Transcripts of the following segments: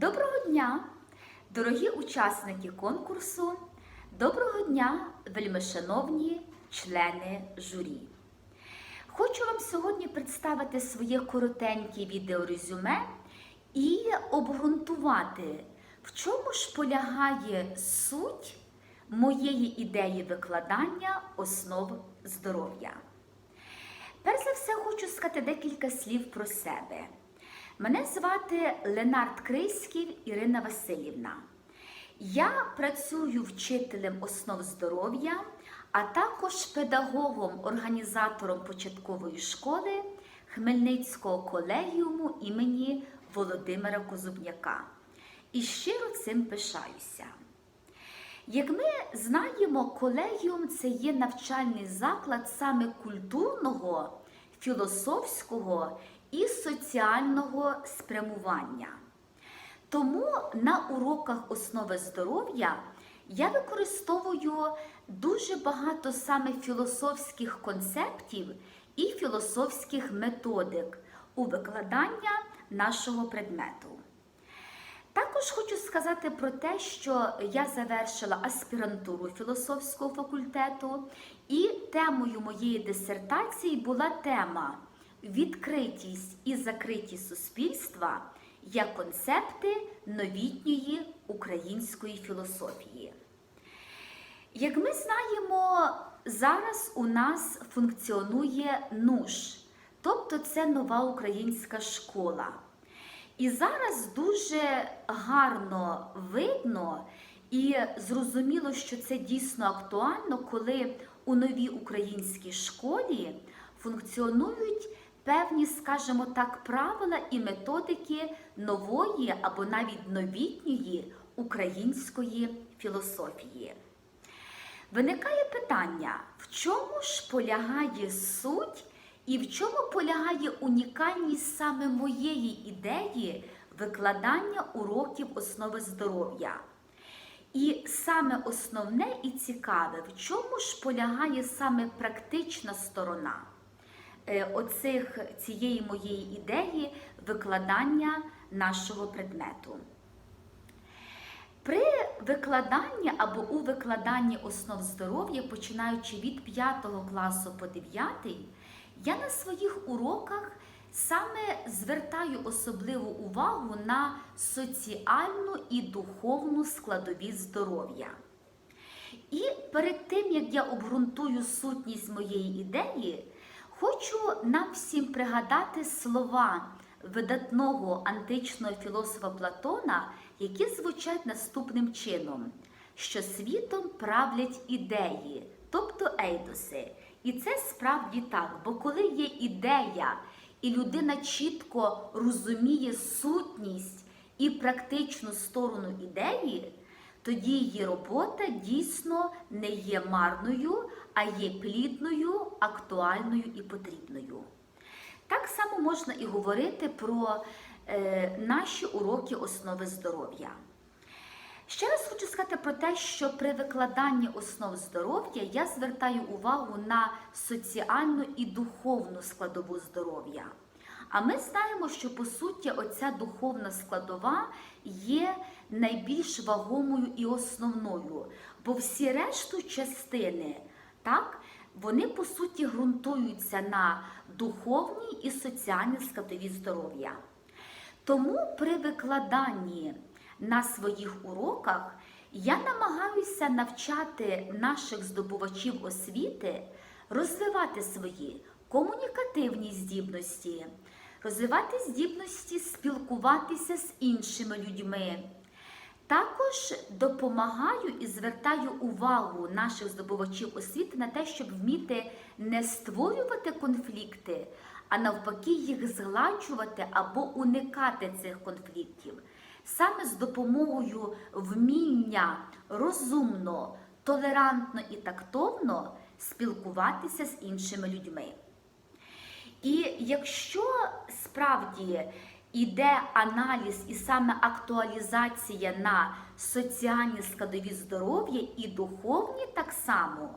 Доброго дня, дорогі учасники конкурсу, доброго дня, вельмишановні члени журі. Хочу вам сьогодні представити своє коротеньке відеорезюме і обґрунтувати, в чому ж полягає суть моєї ідеї викладання основ здоров'я. Перш за все, хочу сказати декілька слів про себе. Мене звати Ленард Крийський Ірина Васильівна. Я працюю вчителем основ здоров'я, а також педагогом, організатором початкової школи Хмельницького колегіуму імені Володимира Козубняка. І щиро цим пишаюся. Як ми знаємо, колегіум це є навчальний заклад саме культурного, філософського і соціального спрямування. Тому на уроках основи здоров'я я використовую дуже багато саме філософських концептів і філософських методик у викладання нашого предмету. Також хочу сказати про те, що я завершила аспірантуру філософського факультету, і темою моєї дисертації була тема відкритість і закритість суспільства як концепти новітньої української філософії. Як ми знаємо, зараз у нас функціонує НУШ, тобто це нова українська школа. І зараз дуже гарно видно і зрозуміло, що це дійсно актуально, коли у новій українській школі функціонують певні, скажімо так, правила і методики нової або навіть новітньої української філософії. Виникає питання, в чому ж полягає суть і в чому полягає унікальність саме моєї ідеї викладання уроків основи здоров'я? І саме основне і цікаве, в чому ж полягає саме практична сторона оцих, цієї моєї ідеї викладання нашого предмету. При викладанні або у викладанні основ здоров'я, починаючи від 5 класу по 9, я на своїх уроках саме звертаю особливу увагу на соціальну і духовну складові здоров'я. І перед тим, як я обґрунтую сутність моєї ідеї, хочу нам всім пригадати слова видатного античного філософа Платона, які звучать наступним чином, що світом правлять ідеї, тобто ейдоси. І це справді так, бо коли є ідея, і людина чітко розуміє сутність і практичну сторону ідеї, тоді її робота дійсно не є марною, а є плідною, актуальною і потрібною. Так само можна і говорити про е, наші уроки основи здоров'я. Ще раз хочу сказати про те, що при викладанні основ здоров'я я звертаю увагу на соціальну і духовну складову здоров'я. А ми знаємо, що по суті оця духовна складова є найбільш вагомою і основною, бо всі решту частини, так, вони по суті ґрунтуються на духовній і соціальній складові здоров'я. Тому при викладанні на своїх уроках я намагаюся навчати наших здобувачів освіти розвивати свої комунікативні здібності, розвивати здібності спілкуватися з іншими людьми. Також допомагаю і звертаю увагу наших здобувачів освіти на те, щоб вміти не створювати конфлікти, а навпаки, їх згладжувати або уникати цих конфліктів. Саме з допомогою вміння розумно, толерантно і тактовно спілкуватися з іншими людьми. І якщо справді іде аналіз і саме актуалізація на соціальні складові здоров'я і духовні так само,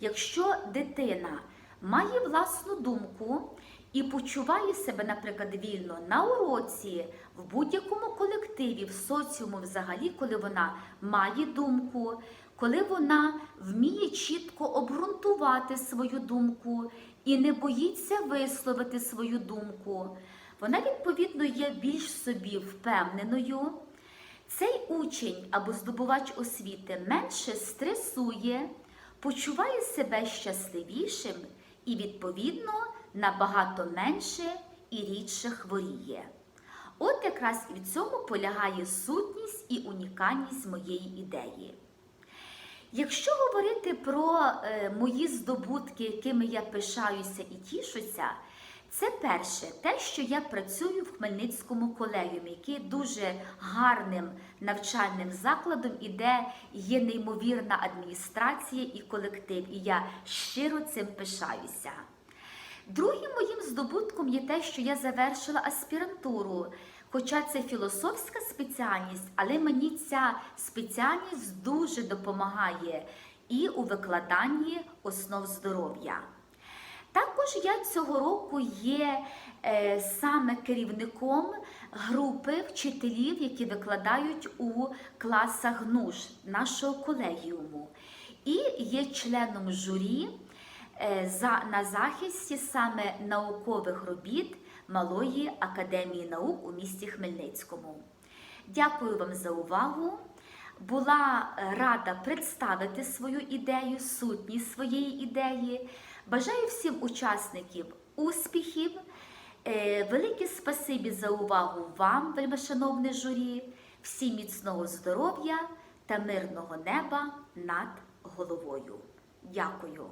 якщо дитина має власну думку і почуває себе, наприклад, вільно на уроці, в будь-якому колективі, в соціуму взагалі, коли вона має думку, коли вона вміє чітко обґрунтувати свою думку і не боїться висловити свою думку, вона відповідно є більш собі впевненою. Цей учень або здобувач освіти менше стресує, почуває себе щасливішим і, відповідно, набагато менше і рідше хворіє. От якраз і в цьому полягає сутність і унікальність моєї ідеї. Якщо говорити про е, мої здобутки, якими я пишаюся і тішуся, це перше, те, що я працюю в Хмельницькому колегіумі, який дуже гарним навчальним закладом, і де є неймовірна адміністрація і колектив. І я щиро цим пишаюся. Другим моїм здобутком є те, що я завершила аспірантуру. Хоча це філософська спеціальність, але мені ця спеціальність дуже допомагає і у викладанні основ здоров'я. Також я цього року є е, саме керівником групи вчителів, які викладають у класах ГНУШ нашого колегіуму, і є членом журі е, за, на захисті саме наукових робіт Малої академії наук у місті Хмельницькому. Дякую вам за увагу. Була рада представити свою ідею, сутність своєї ідеї. Бажаю всім учасників успіхів. Е, Велике спасибі за увагу вам, вельмишановне журі, всім міцного здоров'я та мирного неба над головою. Дякую.